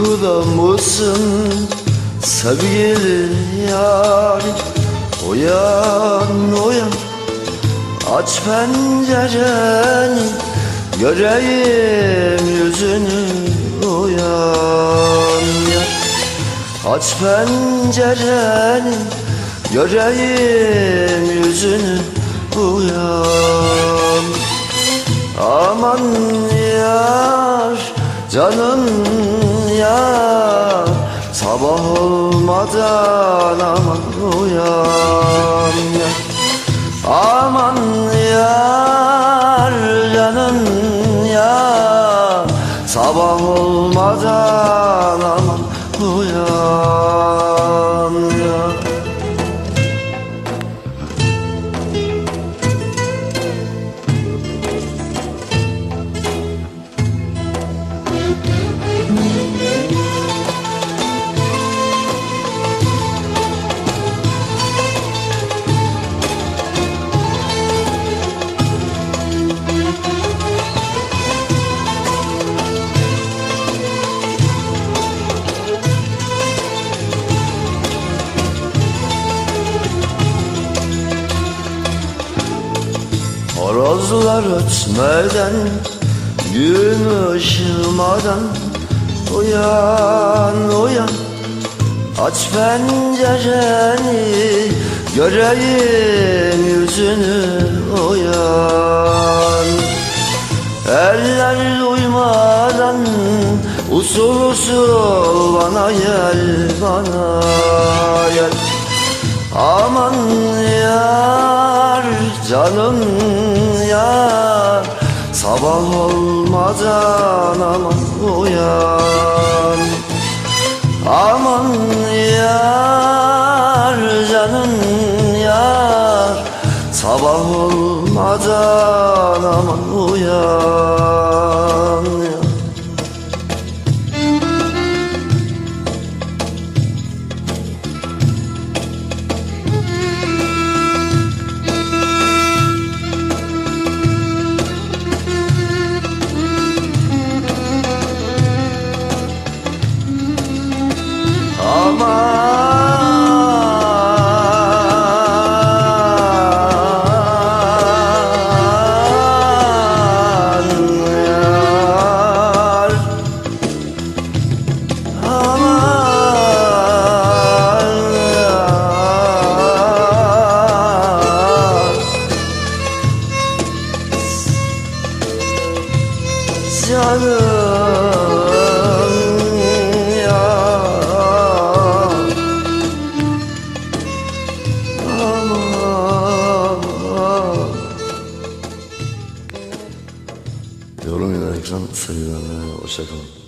Uykuda mısın sevgili yarim Uyan uyan Aç pencereni Göreyim yüzünü Uyan ya Aç pencereni Göreyim yüzünü Uyan Aman yar yar Sabah olmadan aman uyan ya. Aman yar canım yar Sabah olmadan aman uyan Horozlar ötmeden Gün ışımadan Uyan uyan. Aç pencereni Göreyim yüzünü uyan. Eller duymadan Usul usul bana gel bana gel. Aman yar canım yar Sabah olmadan aman uyan. Aman yar canım yar. Sabah olmadan aman uyan Canım yar Aman. Yorum yine ekran sevgilerle hoşçakalın.